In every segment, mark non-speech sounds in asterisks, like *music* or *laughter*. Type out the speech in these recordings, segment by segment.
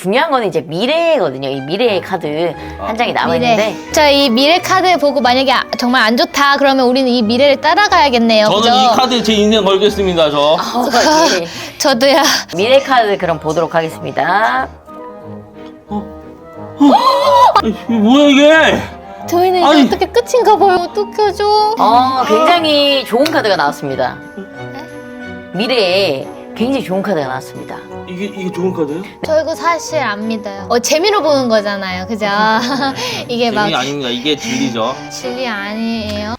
중요한 거는 이제 미래거든요. 이 미래의 카드 한 장이 남아 있는데 미래. 자, 이 미래 카드 보고 만약에 아- 정말 안 좋다 그러면 우리는 이 미래를 따라가야겠네요. 저는 그죠? 이 카드 제 인생 걸겠습니다. 저. 어, 예. 저도야. 미래 카드 그럼 보도록 하겠습니다. 이게 뭐야 이게? 저희는 아니. 이제 어떻게 끝인가 봐요. 어떡하죠? 어, 굉장히 좋은 카드가 나왔습니다. 미래에 굉장히 좋은 카드가 나왔습니다. 이게 이게 좋은 카드예요? 저 이거 사실 안 믿어요. 어, 재미로 보는 거잖아요. 그죠? *laughs* 이게 막 재미 아닙니다. 이게 진리죠. 진리 아니에요.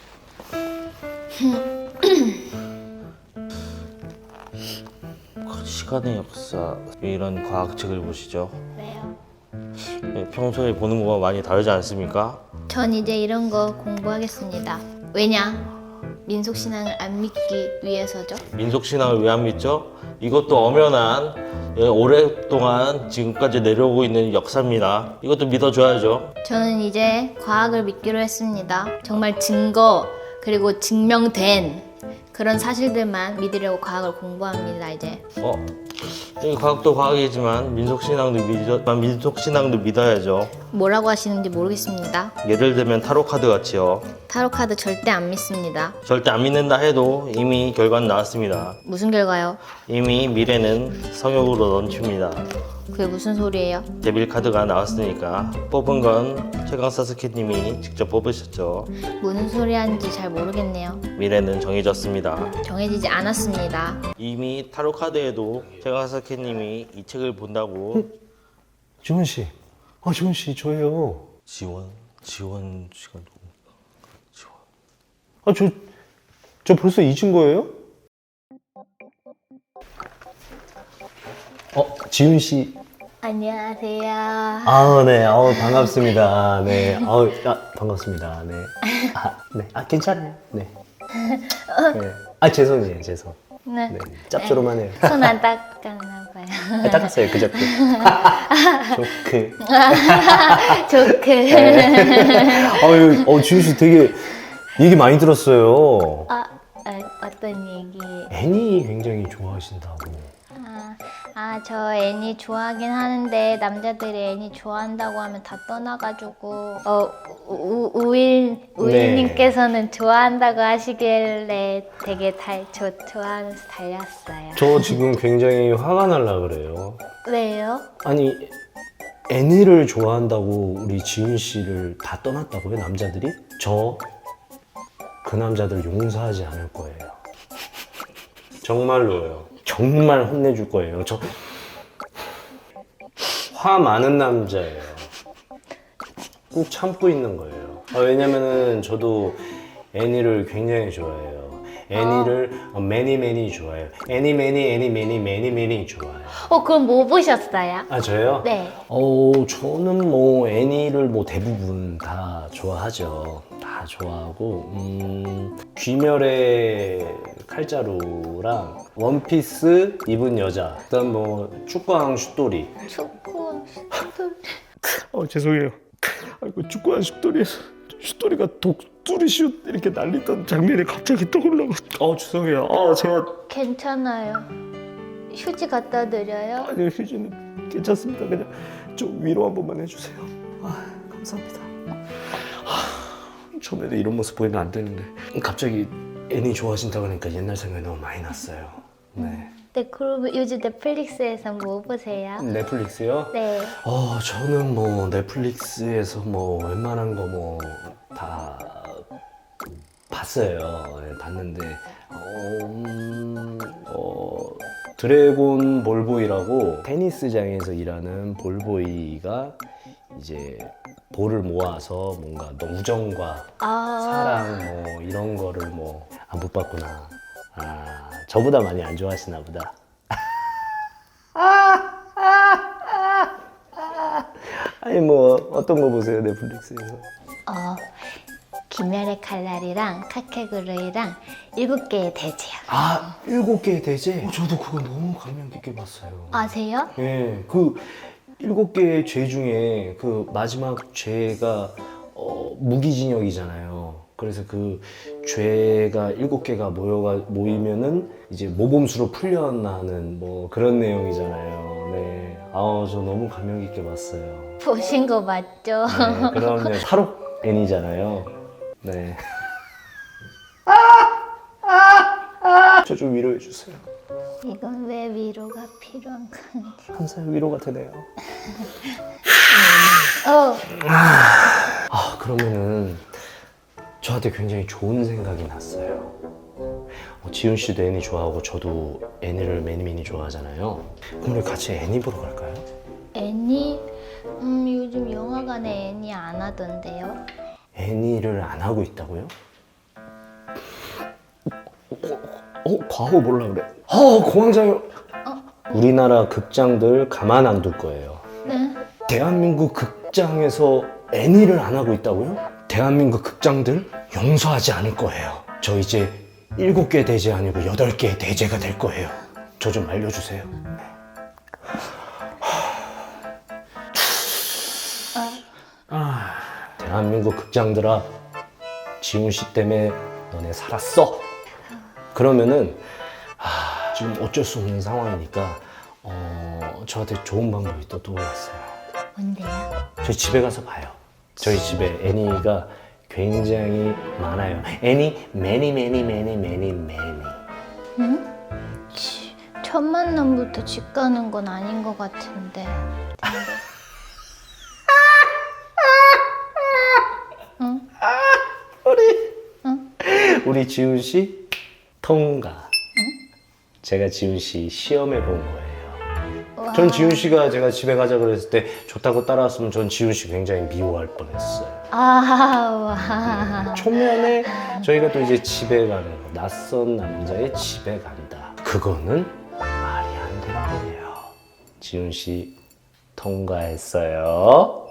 시간의 역사 이런 과학책을 보시죠. 왜요? 네, 평소에 보는 거와 많이 다르지 않습니까? 전 이제 이런 거 공부하겠습니다. 왜냐? 민속 신앙을 안 믿기 위해서죠. 민속 신앙을 왜 안 믿죠? 이것도 엄연한 예, 오랫동안 지금까지 내려오고 있는 역사입니다. 이것도 믿어줘야죠. 저는 이제 과학을 믿기로 했습니다. 정말 증거 그리고 증명된 그런 사실들만 믿으려고 과학을 공부합니다. 이제 어, 이 과학도 과학이지만 민속 신앙도 믿어, 민속 신앙도 믿어야죠. 뭐라고 하시는지 모르겠습니다. 예를 들면 타로 카드 같이요. 타로 카드 절대 안 믿습니다. 절대 안 믿는다 해도 이미 결과는 나왔습니다. 무슨 결과요? 이미 미래는 성욕으로 넘칩니다. 그게 무슨 소리예요? 데빌 카드가 나왔으니까 뽑은 건 최강 사 스케님이 직접 뽑으셨죠. 무슨 소리 하는지 잘 모르겠네요. 미래는 정해졌습니다. 정해지지 않았습니다. 이미 타로 카드에도 최강 사 스케님이 이 책을 본다고 지원 씨. 아, 지원 씨, 저예요. 지원 지원 시간 지원 아, 저, 저 벌써 잊은 거예요? 어, 지훈 씨. 안녕하세요. 아, 네. 아우, 반갑습니다. 네. 아우, 아, 반갑습니다. 네. 아, 네. 아, 괜찮아요. 네. 네. 아, 죄송해요. 죄송. 네. 네. 짭조름하네요. 손 안 닦았나 봐요. 아, 닦았어요. 그저께. 조크. 조크. 아유, 어, 지훈 씨 되게 얘기 많이 들었어요. 아, 아, 어떤 얘기? 애니 굉장히 좋아하신다고. 아, 아, 저 애니 좋아하긴 하는데 남자들이 애니 좋아한다고 하면 다 떠나가지고 어 우, 우일 우일님께서는 좋아한다고 하시길래 되게 달, 저 좋아하면서 달렸어요. 저 지금 굉장히 화가 날라 그래요. 왜요? 아니 애니를 좋아한다고 우리 지훈 씨를 다 떠났다고요 남자들이? 저 그 남자들 용서하지 않을 거예요. 정말로요. 정말 혼내줄 거예요. 저 화 많은 남자예요. 꾹 참고 있는 거예요. 아, 왜냐면은 저도 애니를 굉장히 좋아해요. 애니를 매니 매니 좋아해요. 애니 매니 애니 매니 매니 매니 좋아해요. 어 그럼 뭐 보셨어요? 아 저요? 네. 어 저는 뭐 애니를 뭐 대부분 다 좋아하죠. 다 좋아하고 음, 귀멸의 칼자루랑 원피스 입은 여자, 그다음 뭐 축구왕 슛돌이. 축구 어 죄송해요. 아이고 축구왕 슛돌이에서 슛돌이가 독 수리 슛 이렇게 날리던 장면이 갑자기 떠올라고. 어 죄송해요. 아 제가 괜찮아요. 휴지 갖다 드려요? 아니요 휴지는 괜찮습니다. 그냥 좀 위로 한 번만 해주세요. 아 감사합니다. 아, 처음에는 이런 모습 보이면 안 되는데 갑자기 애니 좋아하신다고 하니까 옛날 생각이 너무 많이 났어요. 네. 네, 그럼 요즘 넷플릭스에서 뭐 보세요? 넷플릭스요? 네. 어 저는 뭐 넷플릭스에서 뭐 웬만한 거뭐다 봤어요. 네, 봤는데 어, 음, 어, 드래곤 볼보이라고 테니스장에서 일하는 볼보이가 이제 볼을 모아서 뭔가 너 우정과 아, 사랑 뭐 이런 거를 뭐 안 못 봤구나. 아 저보다 많이 안 좋아하시나 보다. *laughs* 아니 뭐 어떤 거 보세요 넷플릭스에서? 어, 김열의 칼날이랑 카케그루이랑 일곱 개의 대제요. 아 일곱 개의 대제. 어, 저도 그거 너무 감명 깊게 봤어요. 아세요? 예, 그 일곱 개의 죄 중에 그 마지막 죄가 어, 무기징역이잖아요. 그래서 그 죄가 일곱 개가 모여가 모이면은 이제 모범수로 풀려나는 뭐 그런 내용이잖아요. 네. 네. 아우, 저 너무 감명 깊게 봤어요. 보신 거 맞죠? 네, 그럼요. *laughs* 탈옥 N이잖아요. 네. 저 좀 위로해 주세요. 이건 왜 위로가 필요한 건지. 항상 위로가 되네요. 어, 아, 그러면은 저한테 굉장히 좋은 생각이 났어요. 어, 지훈 씨도 애니 좋아하고 저도 애니를 매니 매니 좋아하잖아요. 그럼 우리 같이 애니 보러 갈까요? 애니? 음, 요즘 영화관에 애니 안 하던데요? 애니를 안 하고 있다고요? 어, 과거 몰라 그래. 어, 공황장애. 우리나라 극장들 가만 안 둘 거예요. 네. 대한민국 극장에서 애니를 안 하고 있다고요? 대한민국 극장들 용서하지 않을 거예요. 저 이제 일곱 개 대제 아니고 여덟 개 대제가 될 거예요. 저 좀 알려주세요. 아, 대한민국 극장들아, 지훈 씨 때문에 너네 살았어. 그러면은 아, 지금 어쩔 수 없는 상황이니까 어, 저한테 좋은 방법이 또 떠올랐어요. 뭔데요? 저희 집에 가서 봐요. 저희 집에 애니가 굉장히 많아요. 애니 매니 매니 매니 매니 매니. 첫 만남부터 집 가는 건 아닌 것 같은데. *laughs* 우리 지훈 씨 통과. 제가 지훈 씨 시험해 본 거예요. 전 지훈 씨가 제가 집에 가자 그랬을 때 좋다고 따라왔으면 전 지훈 씨 굉장히 미워할 뻔했어요. 아, 와. 초면에 저희가 또 이제 집에 가는 거, 낯선 남자의 집에 간다. 그거는 말이 안 되는 거예요. 지훈 씨 통과했어요.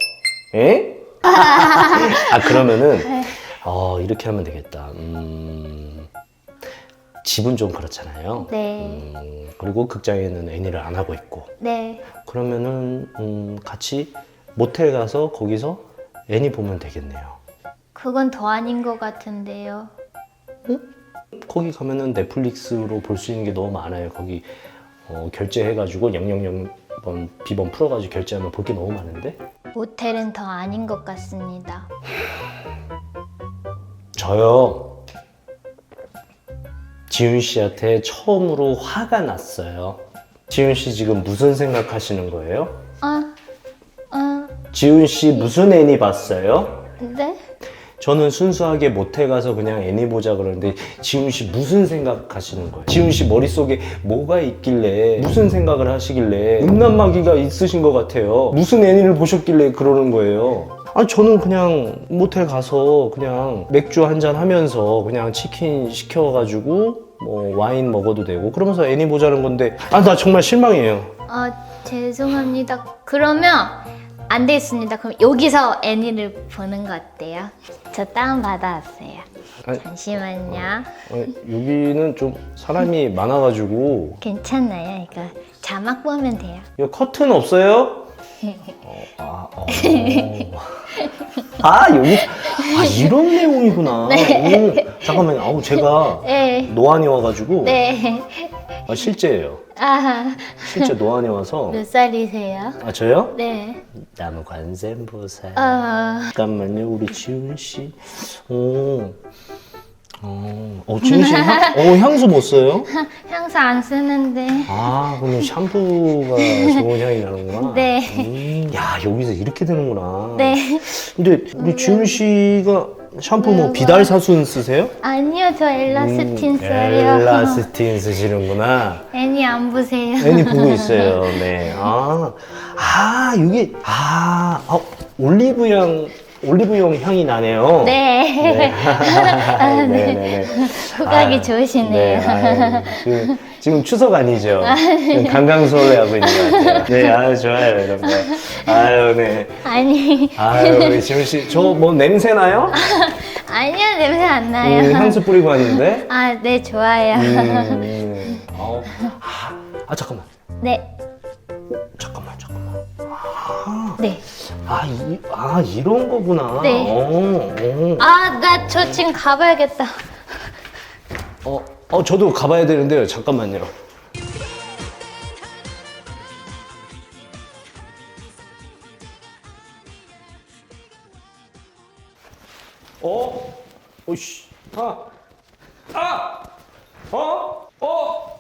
에? *laughs* 아 그러면은 어, 이렇게 하면 되겠다. 음, 집은 좀 그렇잖아요. 네. 음, 그리고 극장에는 애니를 안 하고 있고 네. 그러면은 음, 같이 모텔 가서 거기서 애니 보면 되겠네요. 그건 더 아닌 것 같은데요. 거기 가면은 넷플릭스로 볼 수 있는 게 너무 많아요. 거기 어, 결제해가지고 000번 비번 풀어가지고 결제하면 볼 게 너무 많은데 모텔은 더 아닌 것 같습니다. 저요 지훈 씨한테 처음으로 화가 났어요. 지훈 씨 지금 무슨 생각하시는 거예요? 아, 아, 지훈 씨 무슨 애니 봤어요? 네? 저는 순수하게 모텔 가서 그냥 애니 보자 그러는데 지훈 씨 무슨 생각하시는 거예요? 지훈 씨 머릿속에 뭐가 있길래 무슨 생각을 하시길래 음란마귀가 있으신 것 같아요. 무슨 애니를 보셨길래 그러는 거예요? 아니 저는 그냥 모텔 가서 그냥 맥주 한 잔 하면서 그냥 치킨 시켜가지고 뭐 와인 먹어도 되고 그러면서 애니 보자는 건데 아 나 정말 실망이에요. 아, 죄송합니다. 그러면 안 되겠습니다. 그럼 여기서 애니를 보는 거 어때요? 저 다운 받아왔어요. 아니. 잠시만요. 어, 여기는 좀 사람이 많아가지고 괜찮아요. 이거 자막 보면 돼요. 이거 커튼 없어요? 어, 아, 어. 아, 여기 아 이런 내용이구나. 오, 잠깐만요. 아우 제가 네. 노안이 와가지고 네. 아, 실제예요. 아, 실제 노안이 와서 몇 살이세요? 아 저요? 네. 나무 관세음보살. 아, 잠깐만요, 우리 지훈 씨. 오, 어, 어 지훈 씨 향, 어 향수 못 써요? *laughs* 향수 안 쓰는데. 아, 그러면 샴푸가 *laughs* 좋은 향이 나는구나. 네. 음, 야, 여기서 이렇게 되는구나. 네. 근데 우리 지훈 씨가 샴푸 뭐 비달 사순 쓰세요? 아니요, 저 엘라스틴 써요. 음, 엘라스틴 쓰시는구나. 애니 안 보세요. 애니 보고 *laughs* 있어요. 네. 아, 아, 이게 아, 아 올리브향 올리브용 향이 나네요. 네. 네, *laughs* 네, 네. 후각이 아, 좋으시네요. 네, 아유, 지금, 지금 추석 아니죠? 지금 강강수월래 하고 있는 것 같아요. *laughs* 네, 아유, 좋아요, 여러분. 아유, 네. 아니, 아유, 우리 지훈 씨, 저 뭐 냄새 나요? *laughs* 아니요, 냄새 안 나요. 음, 향수 뿌리고 왔는데? 아, 네, 좋아요. 음, 어, 아, 아, 잠깐만. 네, 잠깐만, 잠깐만. 아, 네. 아, 이, 아 이런 거구나. 네. 오, 오. 아, 나 저 지금 가봐야겠다. 어, 어, 저도 가봐야 되는데요. 잠깐만요. 어? 오씨. 아. 아! 어? 어?